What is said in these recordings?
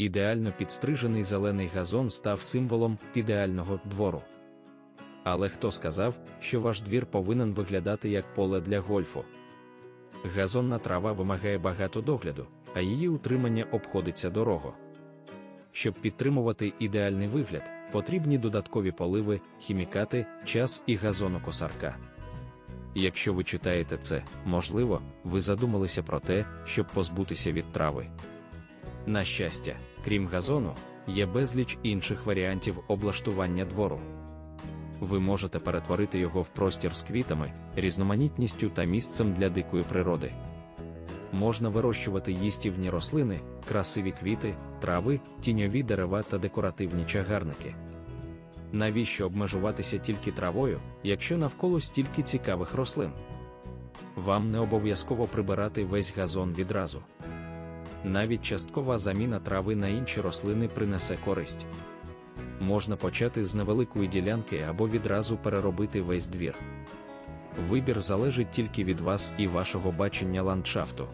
Ідеально підстрижений зелений газон став символом ідеального двору. Але хто сказав, що ваш двір повинен виглядати як поле для гольфу? Газонна трава вимагає багато догляду, а її утримання обходиться дорого. Щоб підтримувати ідеальний вигляд, потрібні додаткові поливи, хімікати, час і газонокосарка. Якщо ви читаєте це, можливо, ви задумалися про те, щоб позбутися від трави. На щастя, крім газону, є безліч інших варіантів облаштування двору. Ви можете перетворити його в простір з квітами, різноманітністю та місцем для дикої природи. Можна вирощувати їстівні рослини, красиві квіти, трави, тіньові дерева та декоративні чагарники. Навіщо обмежуватися тільки травою, якщо навколо стільки цікавих рослин? Вам не обов'язково прибирати весь газон відразу. Навіть часткова заміна трави на інші рослини принесе користь. Можна почати з невеликої ділянки або відразу переробити весь двір. Вибір залежить тільки від вас і вашого бачення ландшафту.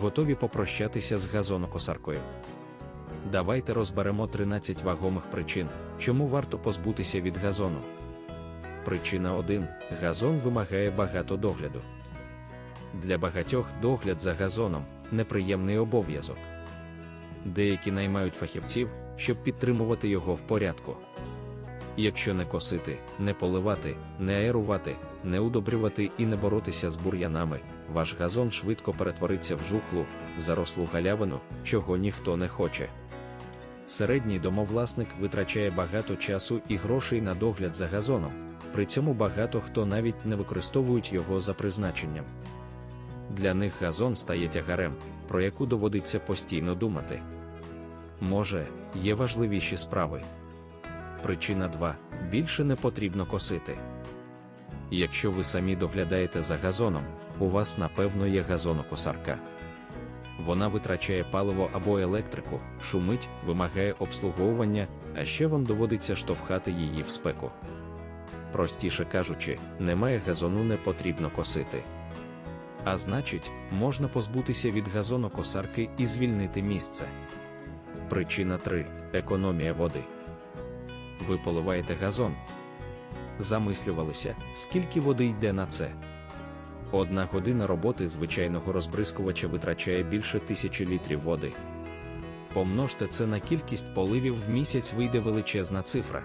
Готові попрощатися з газонокосаркою. Давайте розберемо 13 вагомих причин, чому варто позбутися від газону. Причина 1. Газон вимагає багато догляду. Для багатьох догляд за газоном неприємний обов'язок. Деякі наймають фахівців, щоб підтримувати його в порядку. Якщо не косити, не поливати, не аерувати, не удобрювати і не боротися з бур'янами, ваш газон швидко перетвориться в жухлу, зарослу галявину, чого ніхто не хоче. Середній домовласник витрачає багато часу і грошей на догляд за газоном, при цьому багато хто навіть не використовують його за призначенням. Для них газон стає тягарем, про яку доводиться постійно думати. Може, є важливіші справи. Причина 2. Більше не потрібно косити. Якщо ви самі доглядаєте за газоном, у вас напевно є газонокосарка. Вона витрачає паливо або електрику, шумить, вимагає обслуговування, а ще вам доводиться штовхати її в спеку. Простіше кажучи, немає газону не потрібно косити. А значить, можна позбутися від газонокосарки і звільнити місце. Причина 3. Економія води. Ви поливаєте газон. Замислювалися, скільки води йде на це. Одна година роботи звичайного розбризкувача витрачає більше тисячі літрів води. Помножте це на кількість поливів в місяць вийде величезна цифра.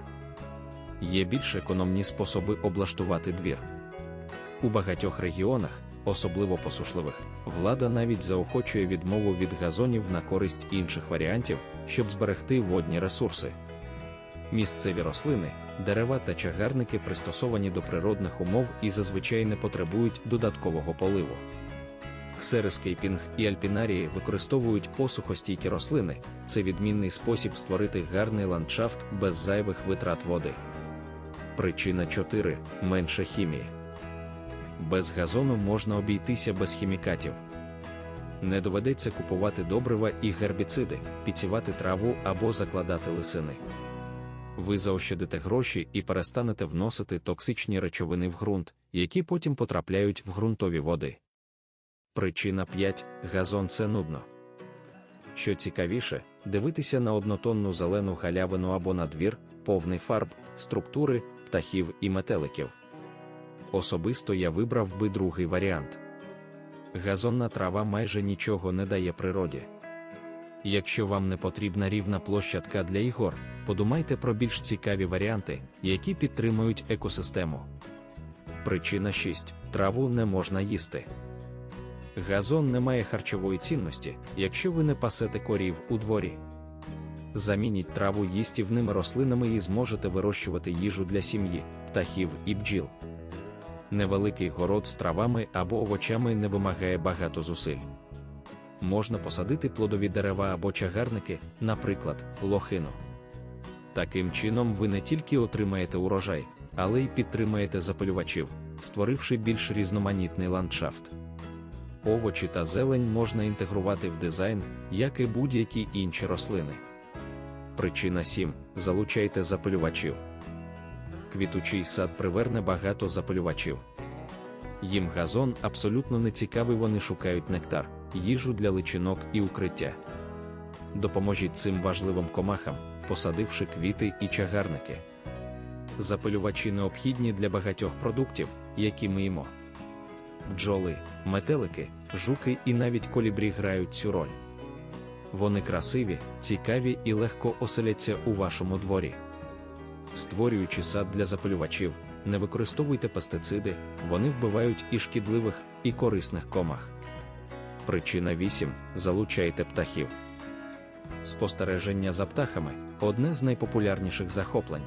Є більш економні способи облаштувати двір. У багатьох регіонах, особливо посушливих, влада навіть заохочує відмову від газонів на користь інших варіантів, щоб зберегти водні ресурси. Місцеві рослини, дерева та чагарники пристосовані до природних умов і зазвичай не потребують додаткового поливу. Ксерескейпінг і альпінарії використовують посухостійкі рослини, це відмінний спосіб створити гарний ландшафт без зайвих витрат води. Причина 4. Менше хімії. Без газону можна обійтися без хімікатів. Не доведеться купувати добрива і гербіциди, підсівати траву або закладати лисини. Ви заощадите гроші і перестанете вносити токсичні речовини в ґрунт, які потім потрапляють в ґрунтові води. Причина 5. Газон це нудно. Що цікавіше, дивитися на однотонну зелену галявину або на двір, повний фарб, структури, птахів і метеликів. Особисто я вибрав би другий варіант. Газонна трава майже нічого не дає природі. Якщо вам не потрібна рівна площадка для ігор, подумайте про більш цікаві варіанти, які підтримують екосистему. Причина 6. Траву не можна їсти. Газон не має харчової цінності, якщо ви не пасете корів у дворі. Замініть траву їстівними рослинами і зможете вирощувати їжу для сім'ї, птахів і бджіл. Невеликий город з травами або овочами не вимагає багато зусиль. Можна посадити плодові дерева або чагарники, наприклад, лохину. Таким чином, ви не тільки отримаєте урожай, але й підтримаєте запалювачів, створивши більш різноманітний ландшафт. Овочі та зелень можна інтегрувати в дизайн, як і будь-які інші рослини. Причина 7. Залучайте запалювачів. Квітучий сад приверне багато запалювачів. Їм газон абсолютно не цікавий, вони шукають нектар, їжу для личинок і укриття. допоможіть цим важливим комахам, посадивши квіти і чагарники. Запилювачі необхідні для багатьох продуктів, які ми їмо. Бджоли, метелики, жуки і навіть колібрі грають цю роль. Вони красиві, цікаві і легко оселяться у вашому дворі. Створюючи сад для запилювачів, не використовуйте пестициди, вони вбивають і шкідливих, і корисних комах. Причина 8. Залучайте птахів. Спостереження за птахами одне з найпопулярніших захоплень.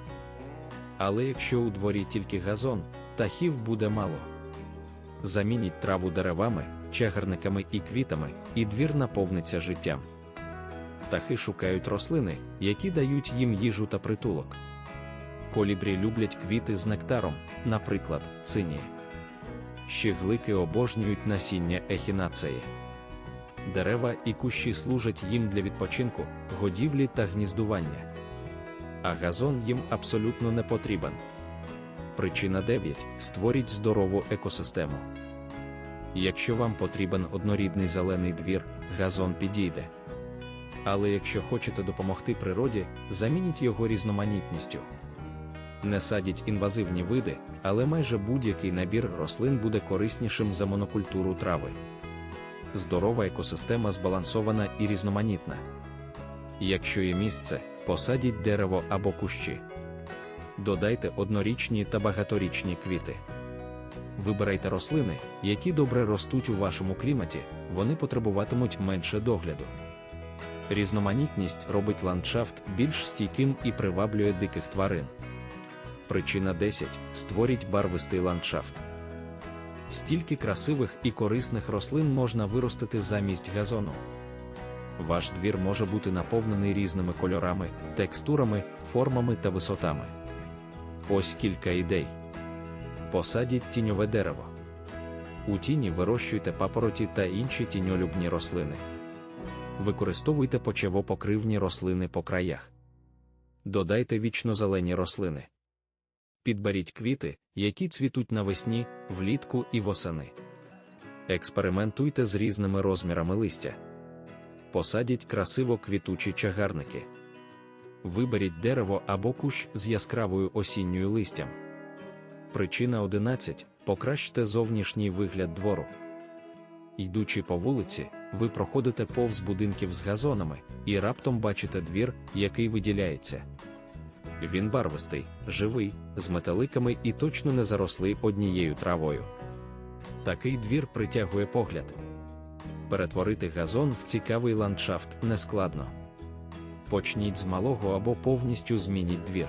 Але якщо у дворі тільки газон, птахів буде мало. Замініть траву деревами, чагарниками і квітами, і двір наповниться життям. Птахи шукають рослини, які дають їм їжу та притулок. Колібрі люблять квіти з нектаром, наприклад, цинії. Щеглики обожнюють насіння ехінацеї. Дерева і кущі служать їм для відпочинку, годівлі та гніздування. А газон їм абсолютно не потрібен. Причина 9. Створіть здорову екосистему. Якщо вам потрібен однорідний зелений двір, газон підійде. Але якщо хочете допомогти природі, замініть його різноманітністю. Не садіть інвазивні види, але майже будь-який набір рослин буде кориснішим за монокультуру трави. Здорова екосистема збалансована і різноманітна. Якщо є місце, посадіть дерево або кущі. Додайте однорічні та багаторічні квіти. Вибирайте рослини, які добре ростуть у вашому кліматі, вони потребуватимуть менше догляду. Різноманітність робить ландшафт більш стійким і приваблює диких тварин. Причина 10. Створіть барвистий ландшафт. Стільки красивих і корисних рослин можна виростити замість газону. Ваш двір може бути наповнений різними кольорами, текстурами, формами та висотами. Ось кілька ідей. Посадіть тіньове дерево. У тіні вирощуйте папороті та інші тіньолюбні рослини. Використовуйте почевопокривні рослини по краях. Додайте вічнозелені рослини. Підберіть квіти, які цвітуть навесні, влітку і восени. Експериментуйте з різними розмірами листя. Посадіть красиво квітучі чагарники. Виберіть дерево або кущ з яскравою осінньою листям. Причина 11. Покращте зовнішній вигляд двору. Йдучи по вулиці, ви проходите повз будинків з газонами і раптом бачите двір, який виділяється. Він барвистий, живий, з металиками і точно не зарослий однією травою. Такий двір притягує погляд. Перетворити газон в цікавий ландшафт нескладно. Почніть з малого або повністю змініть двір.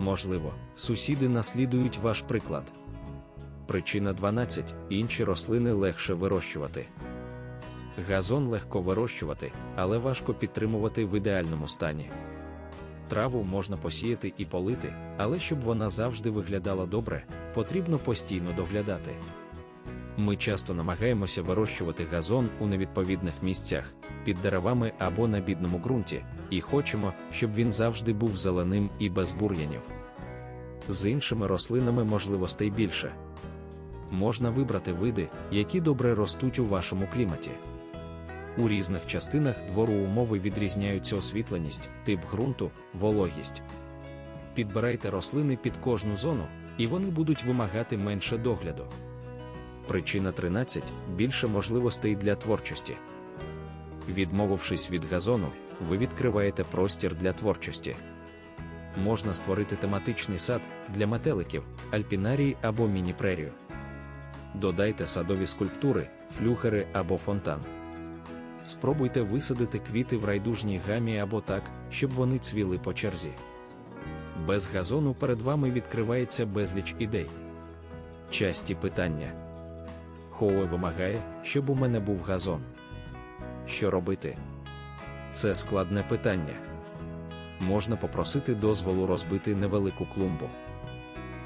Можливо, сусіди наслідують ваш приклад. Причина 12. Інші рослини легше вирощувати. Газон легко вирощувати, але важко підтримувати в ідеальному стані. Траву можна посіяти і полити, але щоб вона завжди виглядала добре, потрібно постійно доглядати. Ми часто намагаємося вирощувати газон у невідповідних місцях, під деревами або на бідному ґрунті, і хочемо, щоб він завжди був зеленим і без бур'янів. З іншими рослинами можливостей більше. Можна вибрати види, які добре ростуть у вашому кліматі. У різних частинах двору умови відрізняються освітленість, тип ґрунту, вологість. Підбирайте рослини під кожну зону, і вони будуть вимагати менше догляду. Причина 13 більше можливостей для творчості. Відмовившись від газону, ви відкриваєте простір для творчості. Можна створити тематичний сад для метеликів, альпінарій або міні-прерію. Додайте садові скульптури, флюхери або фонтан. Спробуйте висадити квіти в райдужній гамі або так, щоб вони цвіли по черзі. Без газону перед вами відкривається безліч ідей. Часті питання. Хоуе вимагає, щоб у мене був газон. Що робити? Це складне питання. Можна попросити дозволу розбити невелику клумбу.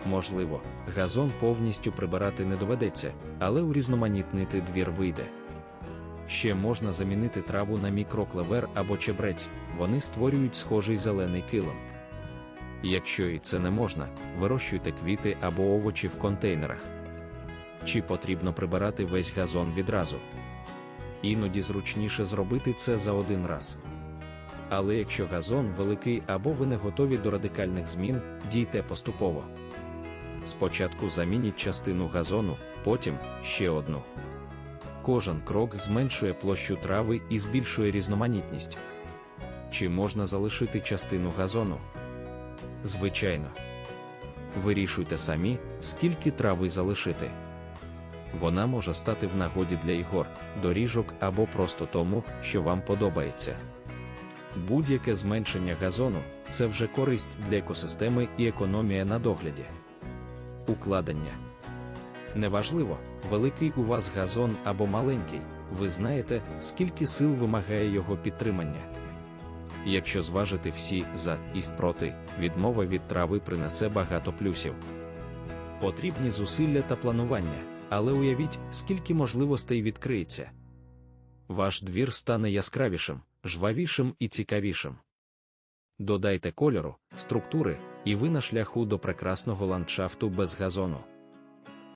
Можливо, газон повністю прибирати не доведеться, але урізноманітнити двір вийде. Ще можна замінити траву на мікроклевер або чебрець, вони створюють схожий зелений килим. Якщо і це не можна, вирощуйте квіти або овочі в контейнерах. Чи потрібно прибирати весь газон відразу? Іноді зручніше зробити це за один раз. Але якщо газон великий або ви не готові до радикальних змін, дійте поступово. Спочатку замініть частину газону, потім ще одну. Кожен крок зменшує площу трави і збільшує різноманітність. Чи можна залишити частину газону? Звичайно. Вирішуйте самі, скільки трави залишити. Вона може стати в нагоді для ігор, доріжок або просто тому, що вам подобається. Будь-яке зменшення газону це вже користь для екосистеми і економія на догляді. Укладення. Неважливо, великий у вас газон або маленький, ви знаєте, скільки сил вимагає його підтримання. Якщо зважити всі за і проти, відмова від трави принесе багато плюсів. Потрібні зусилля та планування, але уявіть, скільки можливостей відкриється. Ваш двір стане яскравішим, жвавішим і цікавішим. Додайте кольору, структури, і ви на шляху до прекрасного ландшафту без газону.